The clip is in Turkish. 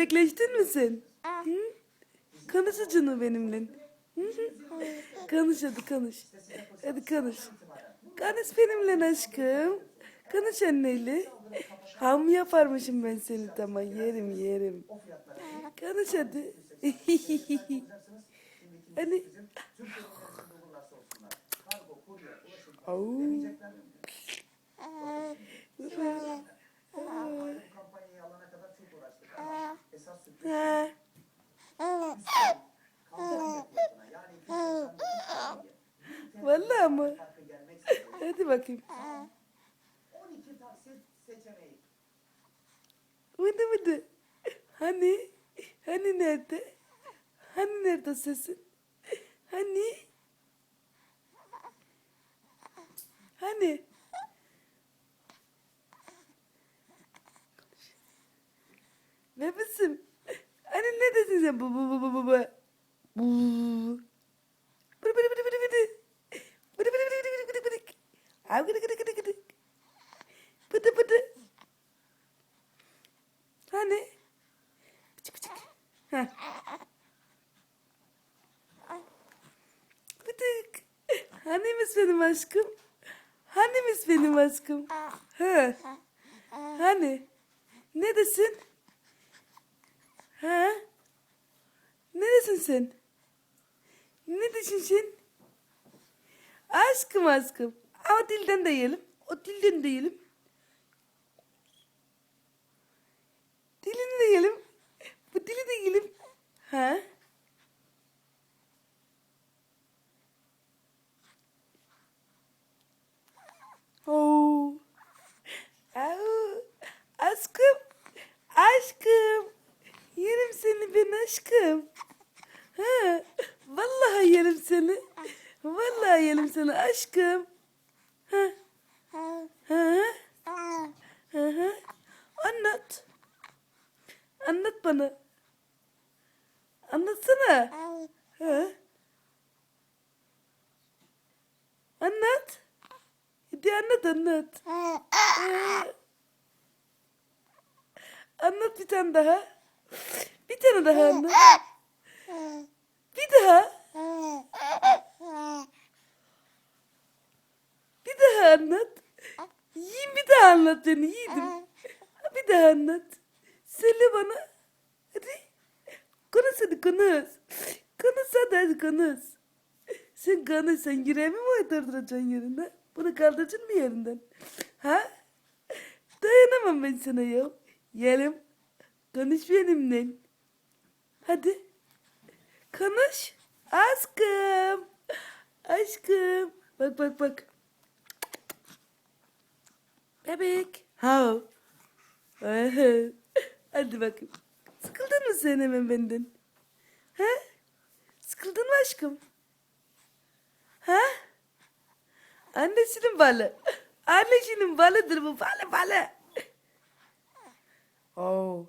Bekleştin mi sen? Hı? Konuş canım benimle. Hı hı. konuş hadi konuş. Hadi konuş. Konuş benimle aşkım. Konuş anneyle. Ham yaparmışım ben seni tamam yerim yerim. Konuş hadi. hani. Au. Vallahi mı? Hadi bakayım. 12 taksit seçeneği. Vıdı vıdı. Hani? Hani nerede? Hani nerede sesin? Hani? Hani? Bebesim. Hani ne dedin sen? Bu bu bu bu bu bu. Bu. Bıdı bıdı bıdı bıdı bıdı. Bıdı bıdı bıdı bıdı bıdı bıdı. Av gıdı gıdı gıdı gıdı. Bıdı bıdı. Hani? Bıcık bıcık. Heh. Bıdık. Hanimiş benim aşkım? Hanimiş benim aşkım? Ha? Hani? Ne desin? Ha? Ne desin sen? Ne desin sen? Aşkım aşkım. O dilden de yiyelim. O dilden de yiyelim. Dilini de yiyelim. Bu dili de yiyelim. Ha? Oo. Au. Aşkım. Aşkım. Yerim seni ben aşkım. Ha. Vallahi yerim seni. Vallahi yerim seni aşkım. Anlat. Anlat bana. Anlatsana. Ha? Anlat. Hadi anlat anlat. Ha. Anlat bir tane daha. Bir tane daha anlat. Bir daha. Bir daha anlat. Yiyin bir daha anlat beni yiğidim. Bir daha anlat. Söyle bana. Hadi. Konuş hadi konuş. Konuş hadi hadi konuş. Sen konuş sen yüreğimi mi oturtacaksın yerine? Bunu kaldıracaksın mı yerinden? Ha? Dayanamam ben sana ya. Yerim. Konuş benimle. Hadi. Konuş. Aşkım. Aşkım. Bak bak bak. Bebek. Ha. Hadi bakayım. Sıkıldın mı sen hemen benden? Ha? Sıkıldın mı aşkım? Ha? Annesinin balı. Annesinin balıdır bu balı balı. Oh.